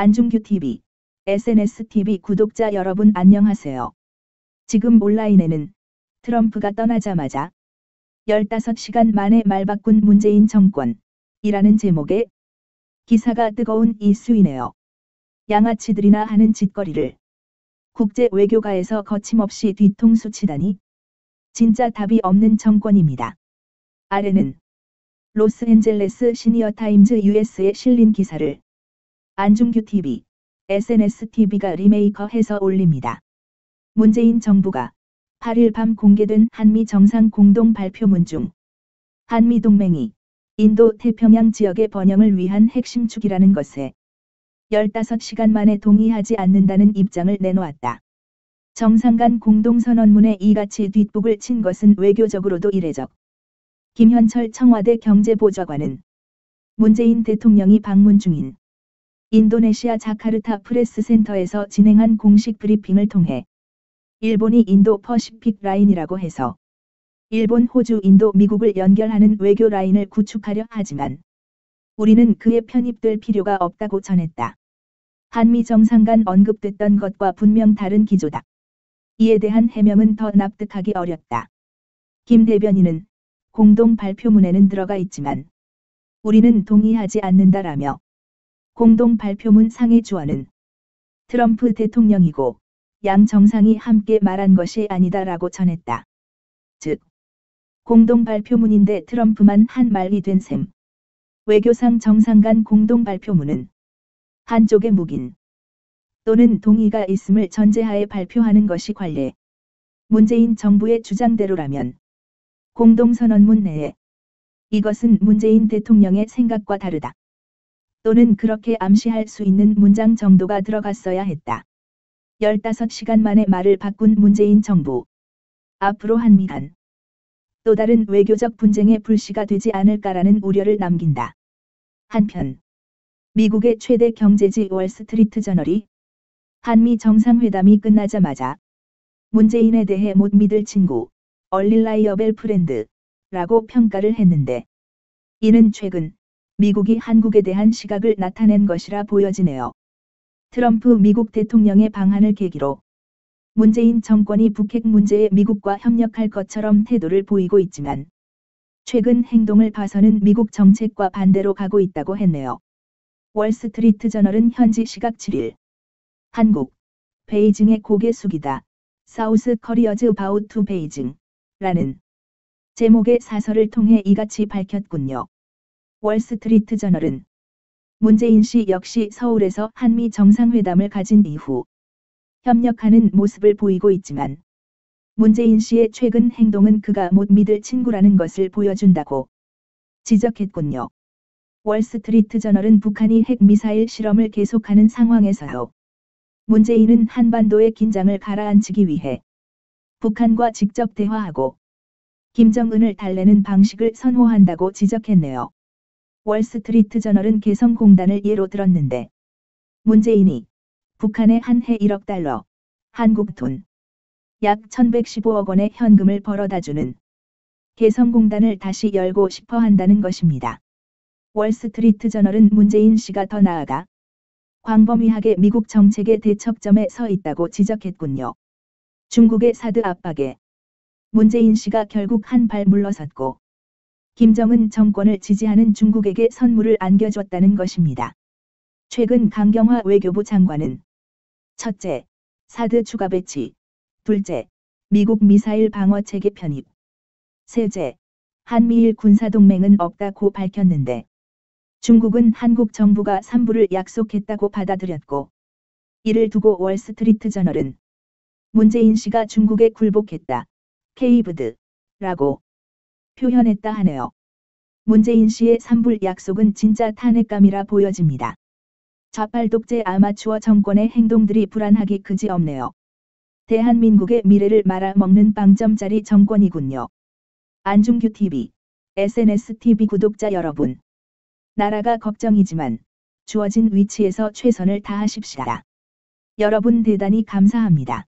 안중규TV, SNSTV 구독자 여러분 안녕하세요. 지금 온라인에는 트럼프가 떠나자마자 15시간 만에 말 바꾼 문재인 정권이라는 제목의 기사가 뜨거운 이슈이네요. 양아치들이나 하는 짓거리를 국제 외교가에서 거침없이 뒤통수 치다니 진짜 답이 없는 정권입니다. 아래는 로스앤젤레스 시니어 타임즈 US에 실린 기사를 안중규 TV, SNS TV가 리메이커해서 올립니다. 문재인 정부가 8일 밤 공개된 한미 정상 공동 발표문 중 한미 동맹이 인도 태평양 지역의 번영을 위한 핵심 축이라는 것에 15시간 만에 동의하지 않는다는 입장을 내놓았다. 정상 간 공동선언문에 이같이 뒷북을 친 것은 외교적으로도 이례적. 김현철 청와대 경제보좌관은 문재인 대통령이 방문 중인 인도네시아 자카르타 프레스 센터에서 진행한 공식 브리핑을 통해 일본이 인도 퍼시픽 라인이라고 해서 일본, 호주, 인도, 미국을 연결하는 외교 라인을 구축하려 하지만 우리는 그에 편입될 필요가 없다고 전했다. 한미 정상 간 언급됐던 것과 분명 다른 기조다. 이에 대한 해명은 더 납득하기 어렵다. 김 대변인은 공동 발표문에는 들어가 있지만 우리는 동의하지 않는다라며 공동 발표문 상의 주어는 트럼프 대통령이고 양 정상이 함께 말한 것이 아니다라고 전했다. 즉, 공동 발표문인데 트럼프만 한 말이 된 셈. 외교상 정상 간 공동 발표문은 한쪽의 묵인 또는 동의가 있음을 전제하에 발표하는 것이 관례. 문재인 정부의 주장대로라면 공동선언문 내에 이것은 문재인 대통령의 생각과 다르다. 또는 그렇게 암시할 수 있는 문장 정도가 들어갔어야 했다. 15시간 만에 말을 바꾼 문재인 정부. 앞으로 한미 간 또 다른 외교적 분쟁의 불씨가 되지 않을까라는 우려를 남긴다. 한편 미국의 최대 경제지 월스트리트 저널이 한미 정상회담이 끝나자마자 문재인에 대해 못 믿을 친구, 얼릴라이어벨 프렌드라고 평가를 했는데 이는 최근 미국이 한국에 대한 시각을 나타낸 것이라 보여지네요. 트럼프 미국 대통령의 방한을 계기로 문재인 정권이 북핵 문제에 미국과 협력할 것처럼 태도를 보이고 있지만 최근 행동을 봐서는 미국 정책과 반대로 가고 있다고 했네요. 월스트리트 저널은 현지 시각 7일 한국 베이징의 고개 숙이다. 사우스 커리어즈 바우 투 베이징 라는 제목의 사설을 통해 이같이 밝혔군요. 월스트리트 저널은 문재인 씨 역시 서울에서 한미 정상회담을 가진 이후 협력하는 모습을 보이고 있지만 문재인 씨의 최근 행동은 그가 못 믿을 친구라는 것을 보여준다고 지적했군요. 월스트리트 저널은 북한이 핵미사일 실험을 계속하는 상황에서요. 문재인은 한반도의 긴장을 가라앉히기 위해 북한과 직접 대화하고 김정은을 달래는 방식을 선호한다고 지적했네요. 월스트리트 저널은 개성공단을 예로 들었는데 문재인이 북한에 한 해 1억 달러, 한국 돈, 약 1115억 원의 현금을 벌어다 주는 개성공단을 다시 열고 싶어 한다는 것입니다. 월스트리트 저널은 문재인 씨가 더 나아가 광범위하게 미국 정책의 대척점에 서 있다고 지적했군요. 중국의 사드 압박에 문재인 씨가 결국 한 발 물러섰고 김정은 정권을 지지하는 중국에게 선물을 안겨줬다는 것입니다. 최근 강경화 외교부 장관은 첫째, 사드 추가 배치, 둘째, 미국 미사일 방어 체계 편입, 셋째, 한미일 군사동맹은 없다고 밝혔는데 중국은 한국 정부가 산부를 약속했다고 받아들였고 이를 두고 월스트리트 저널은 문재인 씨가 중국에 굴복했다. 케이브드 라고 표현했다 하네요. 문재인 씨의 산불 약속은 진짜 탄핵감이라 보여집니다. 좌빨 독재 아마추어 정권의 행동들이 불안하기 그지없네요. 대한민국의 미래를 말아먹는 빵점짜리 정권이군요. 안중규 TV, SNS TV 구독자 여러분. 나라가 걱정이지만 주어진 위치에서 최선을 다하십시다. 여러분 대단히 감사합니다.